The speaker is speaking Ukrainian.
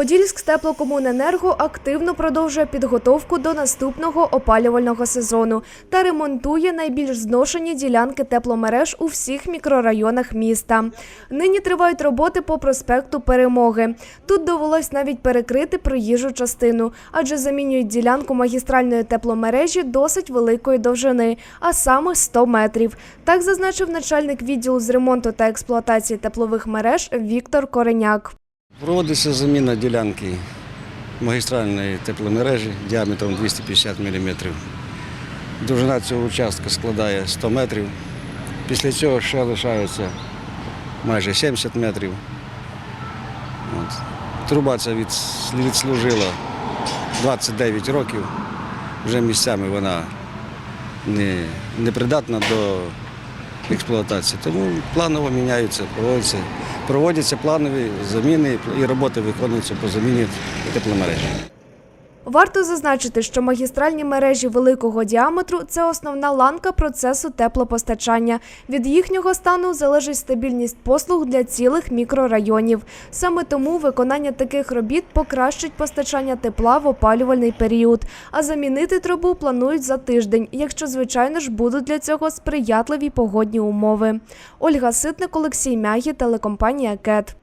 Подільськ теплокомуненерго активно продовжує підготовку до наступного опалювального сезону та ремонтує найбільш зношені ділянки тепломереж у всіх мікрорайонах міста. Нині тривають роботи по проспекту Перемоги. Тут довелось навіть перекрити проїжджу частину, адже замінюють ділянку магістральної тепломережі досить великої довжини, а саме 100 метрів. Так зазначив начальник відділу з ремонту та експлуатації теплових мереж Віктор Кореняк. Проводиться заміна ділянки магістральної тепломережі діаметром 250 мм. Довжина цього участка складає 100 метрів. Після цього ще лишається майже 70 метрів. От. Труба ця від, відслужила 29 років. Вже місцями вона не, непридатна до експлуатації. Тому планово міняються, проводяться, проводяться планові заміни і роботи виконуються по заміні тепломережі. Варто зазначити, що магістральні мережі великого діаметру це основна ланка процесу теплопостачання. Від їхнього стану залежить стабільність послуг для цілих мікрорайонів. Саме тому виконання таких робіт покращить постачання тепла в опалювальний період. А замінити трубу планують за тиждень, якщо, звичайно ж, будуть для цього сприятливі погодні умови. Ольга Ситник, Олексій Мягі, телекомпанія КЕТ.